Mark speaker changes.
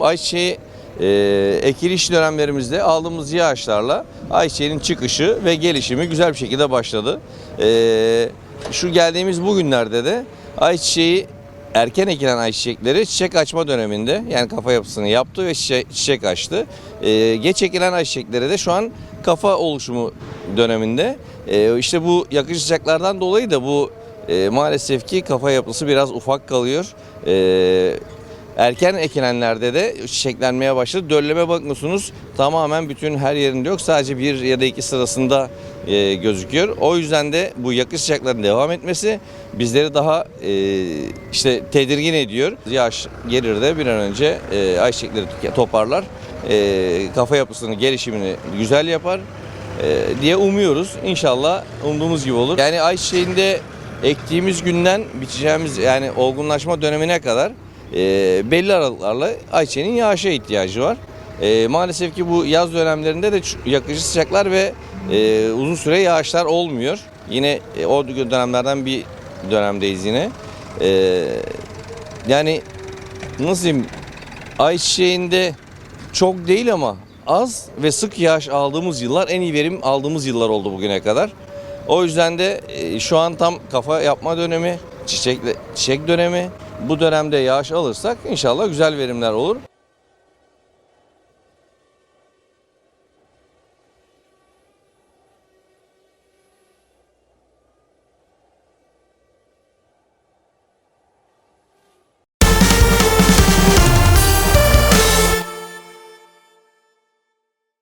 Speaker 1: ayçiçeği e, ekiliş dönemlerimizde aldığımız yağışlarla ayçiçeğinin çıkışı ve gelişimi güzel bir şekilde başladı. E, şu geldiğimiz bugünlerde de ayçiçeği erken ekilen ayçiçekleri çiçek açma döneminde yani kafa yapısını yaptı ve çiçek, çiçek açtı. E, geç ekilen ayçiçekleri de şu an kafa oluşumu döneminde. E, işte bu yakıcı sıcaklardan dolayı da bu e, maalesef ki kafa yapısı biraz ufak kalıyor. E, erken ekilenlerde de çiçeklenmeye başladı. Dölleme bakıyorsunuz tamamen bütün her yerinde yok. Sadece bir ya da iki sırasında e, gözüküyor. O yüzden de bu yakıcı sıcakların devam etmesi bizleri daha e, işte tedirgin ediyor. Yağış gelir de bir an önce e, ayçiçekleri toparlar. E, kafa yapısını, gelişimini güzel yapar e, diye umuyoruz. İnşallah umduğumuz gibi olur. Yani ayçiçeğinde ektiğimiz günden biçeceğimiz yani olgunlaşma dönemine kadar e, belli aralıklarla ayçiçeğinin yağışa ihtiyacı var. E, maalesef ki bu yaz dönemlerinde de yakıcı sıcaklar ve e, uzun süre yağışlar olmuyor. Yine e, o dönemlerden bir dönemdeyiz yine. E, yani nasıl diyeyim ayçiçeğinde çok değil ama az ve sık yağış aldığımız yıllar en iyi verim aldığımız yıllar oldu bugüne kadar. O yüzden de e, şu an tam kafa yapma dönemi, çiçek, çiçek dönemi. Bu dönemde yağış alırsak inşallah güzel verimler olur.